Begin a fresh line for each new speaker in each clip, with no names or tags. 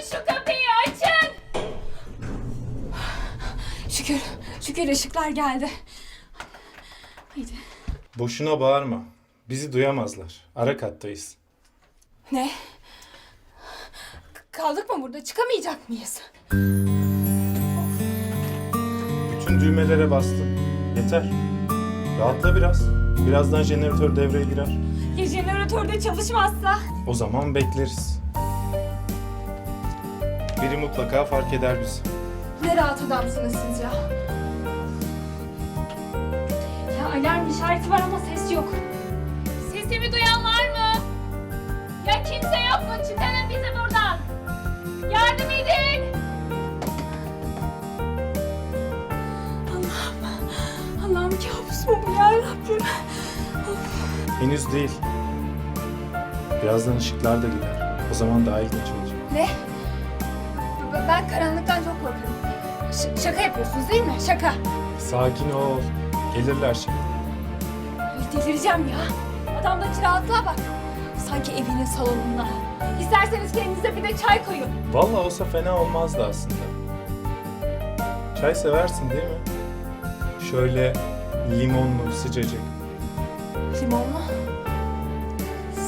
Açın şu kapıyı açın. Şükür, şükür ışıklar geldi. Haydi.
Boşuna bağırma. Bizi duyamazlar. Ara kattayız.
Ne? Kaldık mı burada? Çıkamayacak mıyız?
Bütün düğmelere bastım. Yeter. Rahatla biraz. Birazdan jeneratör devreye girer.
Ya jeneratörde çalışmazsa?
O zaman bekleriz. Biri mutlaka fark eder bizi.
Ne rahat adamsınız siz ya. Ya alarm işareti var ama ses yok. Sesimi duyan var mı? Ya kimse yok mu? Çıkarın bizi buradan. Yardım edin. Allah'ım. Allah'ım kabus mu bu ya Rabbim?
Henüz değil. Birazdan ışıklar da gider. O zaman daha ilginç olacak.
Ne? Ben karanlıktan çok korkarım. Ş- şaka yapıyorsunuz değil mi? Şaka.
Sakin ol. Gelirler şimdi.
Ay, Delireceğim ya. Adamdaki rahatlığa bak. Sanki evinin salonunda. İsterseniz kendinize bir de çay koyun.
Vallahi olsa fena olmazdı aslında. Çay seversin değil mi? Şöyle limonlu, sıcacık.
Limonlu.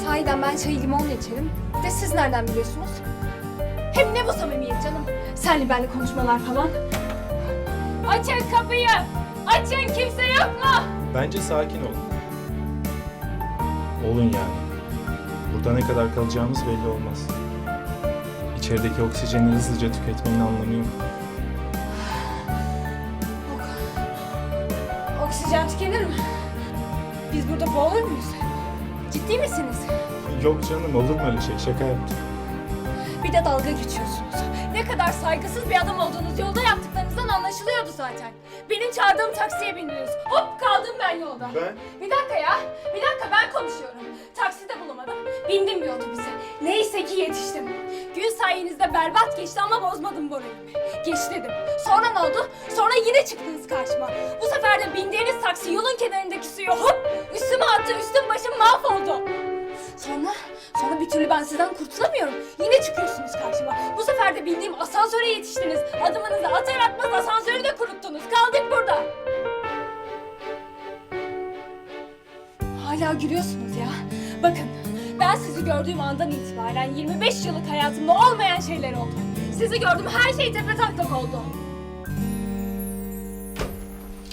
Sahiden ben çayı limonla içerim. De siz nereden biliyorsunuz? Hem ne bu canım? Senle benle konuşmalar falan. Açın kapıyı! Açın kimse yok mu?
Bence sakin ol. Olun yani. Burada ne kadar kalacağımız belli olmaz. İçerideki oksijeni hızlıca tüketmenin anlamı yok.
Oksijen tükenir mi? Biz burada boğulur muyuz? Ciddi misiniz?
Yok canım olur mu öyle şey? Şaka yaptım.
Bir de dalga geçiyorsunuz. Ne kadar saygısız bir adam olduğunuz yolda yaptıklarınızdan anlaşılıyordu zaten. Benim çağırdığım taksiye bindiniz. Hop kaldım ben yolda.
Ben?
Bir dakika ya. Bir dakika ben konuşuyorum. Taksi de bulamadım. Bindim bir otobüse. Neyse ki yetiştim. Gün sayenizde berbat geçti ama bozmadım moralimi. Geç dedim. Sonra ne oldu? Sonra yine çıktınız karşıma. Bu sefer de bindiğiniz taksi yolun kenarındaki suyu hop üstüme attı. Üstüm başım mahvoldu. Sonra, sonra bir türlü ben sizden kurtulamıyorum. Yine çıkıyorsunuz karşıma. Bu sefer de bildiğim asansöre yetiştiniz. Adımınızı atar atmaz asansörü de kuruttunuz. Kaldık burada. Hala gülüyorsunuz ya. Bakın, ben sizi gördüğüm andan itibaren 25 yıllık hayatımda olmayan şeyler oldu. Sizi gördüm, her şey tepe taklak oldu.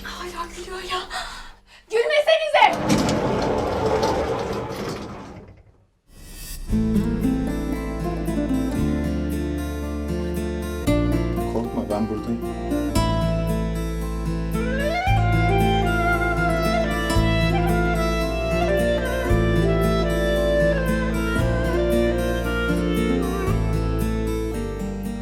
Hala gülüyor ya. Gülmesenize!
থাকবেন